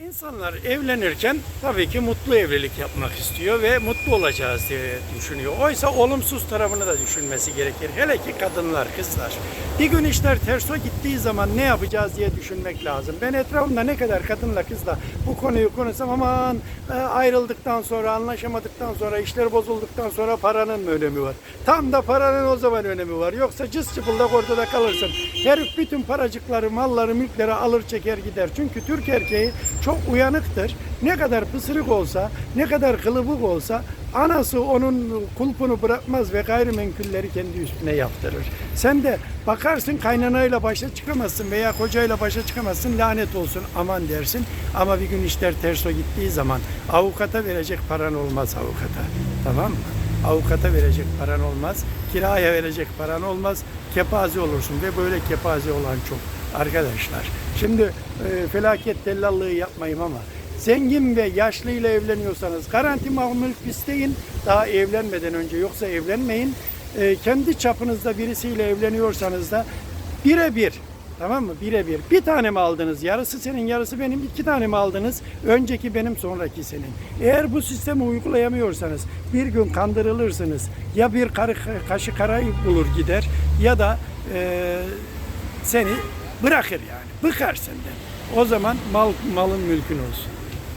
İnsanlar evlenirken tabii ki mutlu evlilik yapmak istiyor ve mutlu olacağız diye düşünüyor. Oysa olumsuz tarafını da düşünmesi gerekir. Hele ki kadınlar, kızlar. Bir gün işler terso gittiği zaman ne yapacağız diye düşünmek lazım. Ben etrafımda ne kadar kadınla kızla bu konuyu konuşsam aman e, ayrıldıktan sonra, anlaşamadıktan sonra, işler bozulduktan sonra paranın mı önemi var? Tam da paranın o zaman önemi var. Yoksa cız çıpıldak ortada kalırsın. Herif bütün paracıkları, malları, mülkleri alır çeker gider. Çünkü Türk erkeği çok uyanıktır. Ne kadar pısırık olsa, ne kadar kılıbık olsa anası onun kulpunu bırakmaz ve gayrimenkulleri kendi üstüne yaptırır. Sen de bakarsın kaynanayla başa çıkamazsın veya kocayla başa çıkamazsın lanet olsun aman dersin. Ama bir gün işler terso gittiği zaman avukata verecek paran olmaz avukata. Tamam mı? Avukata verecek paran olmaz, kiraya verecek paran olmaz, kepaze olursun ve böyle kepaze olan çok arkadaşlar. Şimdi e, felaket tellallığı yapmayayım ama zengin ve yaşlı ile evleniyorsanız garanti mal mülk isteyin daha evlenmeden önce yoksa evlenmeyin. E, kendi çapınızda birisiyle evleniyorsanız da birebir Tamam mı? Birebir. Bir tane mi aldınız? Yarısı senin, yarısı benim. iki tane mi aldınız? Önceki benim, sonraki senin. Eğer bu sistemi uygulayamıyorsanız bir gün kandırılırsınız. Ya bir karı, kaşı karayı bulur gider ya da e, seni bırakır yani. Bıkar senden. O zaman mal malın mülkün olsun.